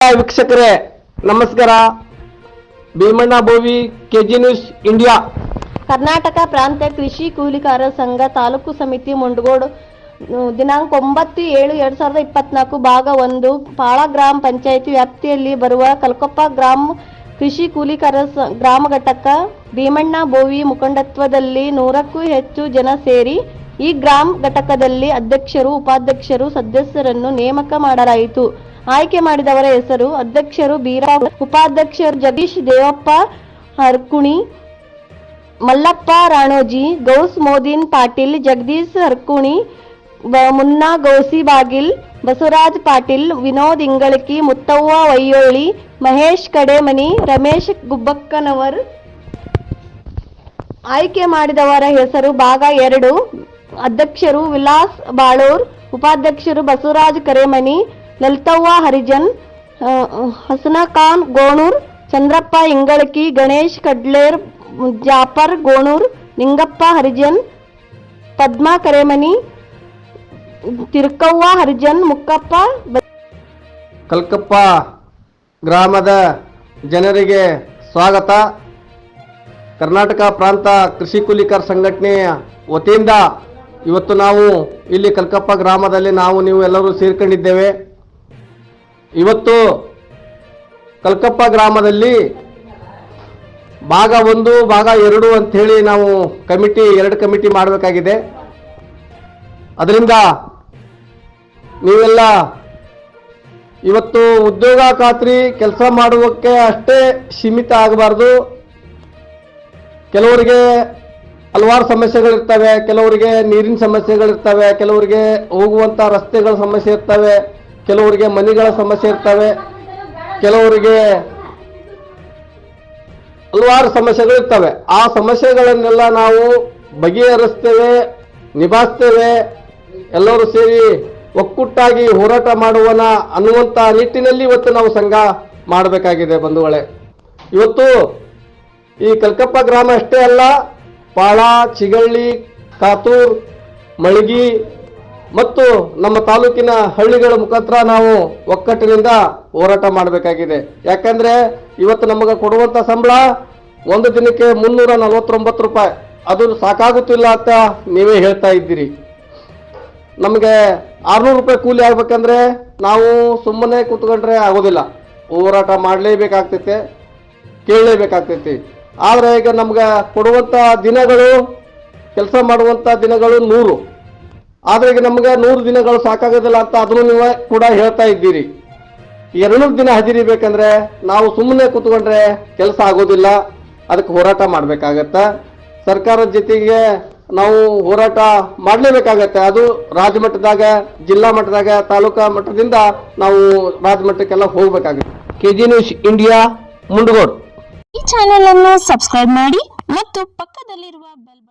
ವೀಕ್ಷಕರೇ, ನಮಸ್ಕಾರ. Bhimanna Bovi KG news India. Karnataka ಪ್ರಾಂತ್ಯ ಕೃಷಿ ಕೂಲಿಕಾರರ ಸಂಘ ತಾಲೂಕು ಸಮಿತಿ ಮುಂಡಗೋಡು ದಿನಾಂಕ ಒಂಬತ್ತು ಏಳು ಎರಡ್ ಸಾವಿರದ ಇಪ್ಪತ್ನಾಲ್ಕು ಭಾಗ ಒಂದು, ಪಾಳ ಗ್ರಾಮ ಪಂಚಾಯಿತಿ ವ್ಯಾಪ್ತಿಯಲ್ಲಿ ಬರುವ ಕಲ್ಕೊಪ್ಪ ಗ್ರಾಮ ಕೃಷಿ ಕೂಲಿಕಾರ ಗ್ರಾಮ ಘಟಕ ಭೀಮಣ್ಣ ಬೋವಿ ಮುಖಂಡತ್ವದಲ್ಲಿ ನೂರಕ್ಕೂ ಹೆಚ್ಚು ಜನ ಸೇರಿ, ಈ ಗ್ರಾಮ ಘಟಕದಲ್ಲಿ ಅಧ್ಯಕ್ಷರು, ಉಪಾಧ್ಯಕ್ಷರು, ಸದಸ್ಯರನ್ನು ನೇಮಕ ಮಾಡಲಾಯಿತು. ಆಯ್ಕೆ ಮಾಡಿದವರ ಹೆಸರು ಅಧ್ಯಕ್ಷರು ಬೀರಾ ಉಪಾಧ್ಯಕ್ಷರು ಜಗದೀಶ್ ದೇವಪ್ಪ ಹರ್ಕುಣಿ, ಮಲ್ಲಪ್ಪ ರಾಣೋಜಿ, ಗೌಸ್ ಮೋದಿನ್ ಪಾಟೀಲ್, ಜಗದೀಶ್ ಹರ್ಕುಣಿ ಮುನ್ನಾ ಗೌಸಿ ಬಾಗಿಲ್, ಬಸವರಾಜ್ ಪಾಟೀಲ್, ವಿನೋದ್ ಇಂಗಳಕಿ, ಮುತ್ತವ್ವ ವೈಯೋಳಿ, ಮಹೇಶ್ ಕಡೇಮನಿ, ರಮೇಶ್ ಗುಬ್ಬಕ್ಕನವರ್. ಆಯ್ಕೆ ಮಾಡಿದವರ ಹೆಸರು ಭಾಗ ಎರಡು, ಅಧ್ಯಕ್ಷರು ವಿಲಾಸ್ ಬಾಳೂರ್, ಉಪಾಧ್ಯಕ್ಷರು ಬಸವರಾಜ್ ಕರೇಮನಿ ಲಲಿತವ್ವ, ಹರಿಜನ್ ಹಸನಖಾನ್ ಹಸನಾ ಖಾನ್ ಗೋಣೂರ್, ಚಂದ್ರಪ್ಪ, ಇಂಗಳಕಿ, ಗಣೇಶ್, ಕಡ್ಲೇರ್, ಜಾಫರ್, ಗೋಣೂರ್, ನಿಂಗಪ್ಪ, ಹರಿಜನ್, ಪದ್ಮಾ, ಕರೆಮನಿ, ತಿರ್ಕವ್ವ, ಹರಿಜನ್, ಮುಕ್ಕಪ್ಪ ಕಲ್ಕಪ್ಪ ಗ್ರಾಮದ ಜನರಿಗೆ ಸ್ವಾಗತ. ಕರ್ನಾಟಕ ಪ್ರಾಂತ ಕೃಷಿ ಕೂಲಿಕರ್ ಸಂಘಟನೆಯ ವತಿಯಿಂದ ಇವತ್ತು ನಾವು ಇಲ್ಲಿ ಕಲ್ಕಪ್ಪ ಗ್ರಾಮದಲ್ಲಿ ನಾವು ನೀವು ಎಲ್ಲರೂ ಸೇರ್ಕೊಂಡಿದ್ದೇವೆ. ಇವತ್ತು ಕಲ್ಕಪ್ಪ ಗ್ರಾಮದಲ್ಲಿ ಭಾಗ ಒಂದು, ಭಾಗ ಎರಡು ಅಂಥೇಳಿ ನಾವು ಕಮಿಟಿ, ಎರಡು ಕಮಿಟಿ ಮಾಡಬೇಕಾಗಿದೆ. ಅದರಿಂದ ನೀವೆಲ್ಲ ಇವತ್ತು ಉದ್ಯೋಗ ಖಾತ್ರಿ ಕೆಲಸ ಮಾಡುವಕ್ಕೆ ಅಷ್ಟೇ ಸೀಮಿತ ಆಗಬಾರ್ದು. ಕೆಲವರಿಗೆ ಹಲವಾರು ಸಮಸ್ಯೆಗಳಿರ್ತವೆ, ಕೆಲವರಿಗೆ ನೀರಿನ ಸಮಸ್ಯೆಗಳಿರ್ತವೆ, ಕೆಲವರಿಗೆ ಹೋಗುವಂಥ ರಸ್ತೆಗಳ ಸಮಸ್ಯೆ ಇರ್ತವೆ. ಕೆಲವರಿಗೆ ಮನೆಗಳ ಸಮಸ್ಯೆ ಇರ್ತವೆ, ಕೆಲವರಿಗೆ ಹಲವಾರು ಸಮಸ್ಯೆಗಳಿರ್ತವೆ ಆ ಸಮಸ್ಯೆಗಳನ್ನೆಲ್ಲ ನಾವು ಬಗೆಹರಿಸ್ತೇವೆ, ನಿಭಾಯಿಸ್ತೇವೆ. ಎಲ್ಲರೂ ಸೇರಿ ಒಕ್ಕುಟ್ಟಾಗಿ ಹೋರಾಟ ಮಾಡುವನ ಅನ್ನುವಂಥ ನಿಟ್ಟಿನಲ್ಲಿ ಇವತ್ತು ನಾವು ಸಂಘ ಮಾಡಬೇಕಾಗಿದೆ ಬಂಧುಗಳೇ. ಇವತ್ತು ಈ ಕಲ್ಕಪ್ಪ ಗ್ರಾಮ ಅಷ್ಟೇ ಅಲ್ಲ, ಪಾಳ, ಚಿಗಳ್ಳಿ, ಕಾತೂರ್, ಮಳಗಿ ಮತ್ತು ನಮ್ಮ ತಾಲೂಕಿನ ಹಳ್ಳಿಗಳ ಮುಖಾಂತರ ನಾವು ಒಕ್ಕಟ್ಟಿನಿಂದ ಹೋರಾಟ ಮಾಡಬೇಕಾಗಿದೆ. ಯಾಕಂದ್ರೆ ಇವತ್ತು ನಮಗೆ ಕೊಡುವಂತ ಸಂಬಳ ಒಂದು ದಿನಕ್ಕೆ ಮುನ್ನೂರ ನಲವತ್ತೊಂಬತ್ತು ರೂಪಾಯಿ. ಅದು ಸಾಕಾಗುತ್ತಿಲ್ಲ ಅಂತ ನೀವೇ ಹೇಳ್ತಾ ಇದ್ದೀರಿ. ನಮಗೆ ಆರ್ನೂರು ರೂಪಾಯಿ ಕೂಲಿ ಆಗ್ಬೇಕಂದ್ರೆ ನಾವು ಸುಮ್ಮನೆ ಕೂತ್ಕೊಂಡ್ರೆ ಆಗೋದಿಲ್ಲ. ಹೋರಾಟ ಮಾಡಲೇಬೇಕಾಗ್ತೈತೆ, ಕೇಳಲೇಬೇಕಾಗ್ತೈತಿ. ಆದರೆ ಈಗ ನಮ್ಗೆ ಕೊಡುವಂತ ದಿನಗಳು, ಕೆಲಸ ಮಾಡುವಂತ ದಿನಗಳು ನೂರು. ಆದ್ರೆ ಈಗ ನಮ್ಗೆ ನೂರು ದಿನಗಳು ಸಾಕಾಗೋದಿಲ್ಲ ಅಂತ ಅದನ್ನು ನೀವು ಕೂಡ ಹೇಳ್ತಾ ಇದ್ದೀರಿ. ಎರಡು ದಿನ ಹದಿರಿಬೇಕಂದ್ರೆ ನಾವು ಸುಮ್ಮನೆ ಕೂತ್ಕೊಂಡ್ರೆ ಕೆಲಸ ಆಗೋದಿಲ್ಲ, ಅದಕ್ಕೆ ಹೋರಾಟ ಮಾಡಬೇಕಾಗತ್ತ. ಸರ್ಕಾರದ ಜೊತೆಗೆ ನಾವು ಹೋರಾಟ ಮಾಡಲೇಬೇಕಾಗತ್ತೆ. ಅದು ರಾಜ್ಯ ಮಟ್ಟದಾಗ ಜಿಲ್ಲಾ ಮಟ್ಟದಾಗ, ತಾಲೂಕಾ ಮಟ್ಟದಿಂದ ನಾವು ರಾಜ್ಯ ಮಟ್ಟಕ್ಕೆಲ್ಲ ಹೋಗ್ಬೇಕಾಗುತ್ತೆ. K G news India, Mundgod. ಈ ಚಾನೆಲ್ ಅನ್ನು ಸಬ್ಸ್ಕ್ರೈಬ್ ಮಾಡಿ ಮತ್ತು ಪಕ್ಕದಲ್ಲಿರುವ ಬೆಲ್